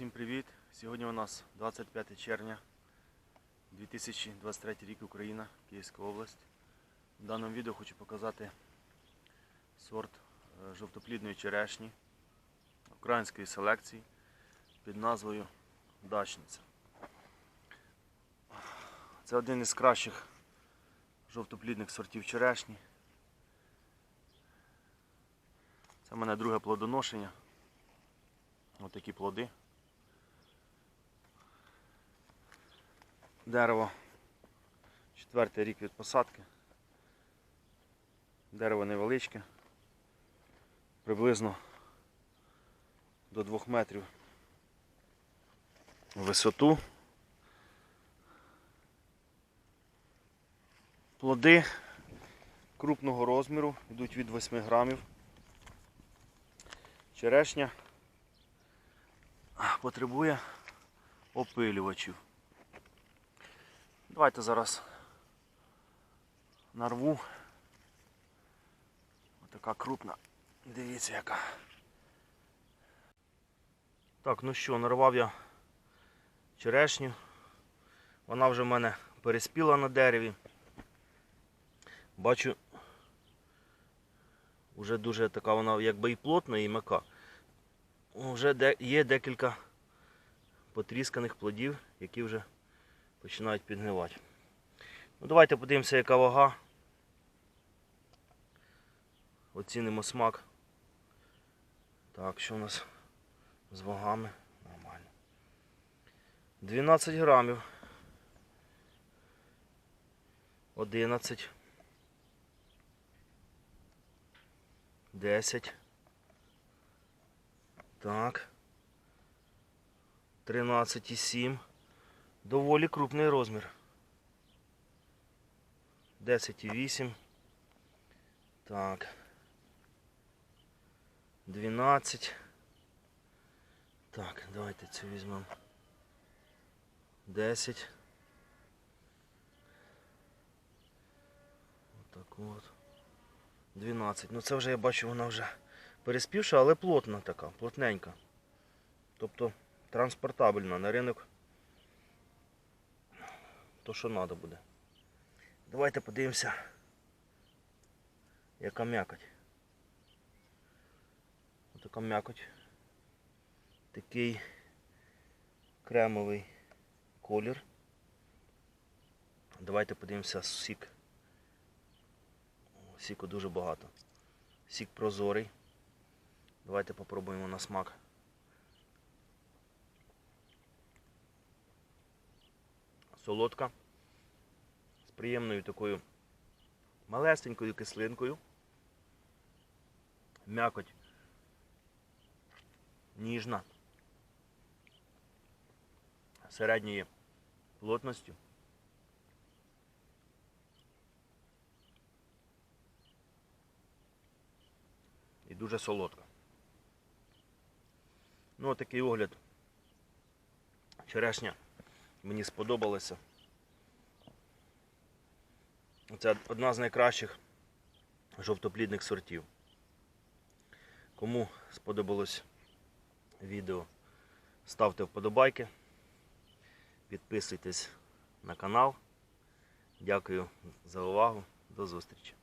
Всім привіт! Сьогодні у нас 25 червня 2023 рік Україна, Київська область. В даному відео хочу показати сорт е, жовтоплідної черешні української селекції під назвою Дачниця. Це один із кращих жовтоплідних сортів черешні. Це в мене друге плодоношення. Ось такі плоди. Дерево. Четвертий рік від посадки. Дерево невеличке. Приблизно до 2 метрів висоту. Плоди крупного розміру, йдуть від 8 грамів. Черешня потребує опилювачів. Давайте зараз нарву. Отака крупна. Дивіться яка. Так, ну що, нарвав я черешню. Вона вже в мене переспіла на дереві. Бачу, вже дуже така вона якби і плотна, і м'яка. Вже є декілька потрісканих плодів, які вже починають підгнивати. Ну, Давайте подивимося, яка вага. Оцінимо смак. Так, що у нас з вагами? Нормально. 12 грамів. 11. 10. Так. 13,7. Доволі крупний розмір. 10,8. Так. 12. Так, давайте цю візьмемо. 10. Отак от. 12. Ну це вже я бачу, вона вже переспівша, але плотна така, плотненька. Тобто транспортабельна на ринок. То що треба буде. Давайте подивимося, яка м'якоть. Така м'якоть. Такий кремовий колір. Давайте подивимося сік. Сіку дуже багато. Сік прозорий. Давайте попробуємо на смак. Солодка. З приємною такою малесенькою кислинкою. М'якоть. Ніжна. Середньої плотності. І дуже солодка. Ну, такий огляд. Черешня мені сподобалася. Це одна з найкращих жовтоплідних сортів. Кому сподобалось відео, ставте вподобайки, підписуйтесь на канал. Дякую за увагу. До зустрічі!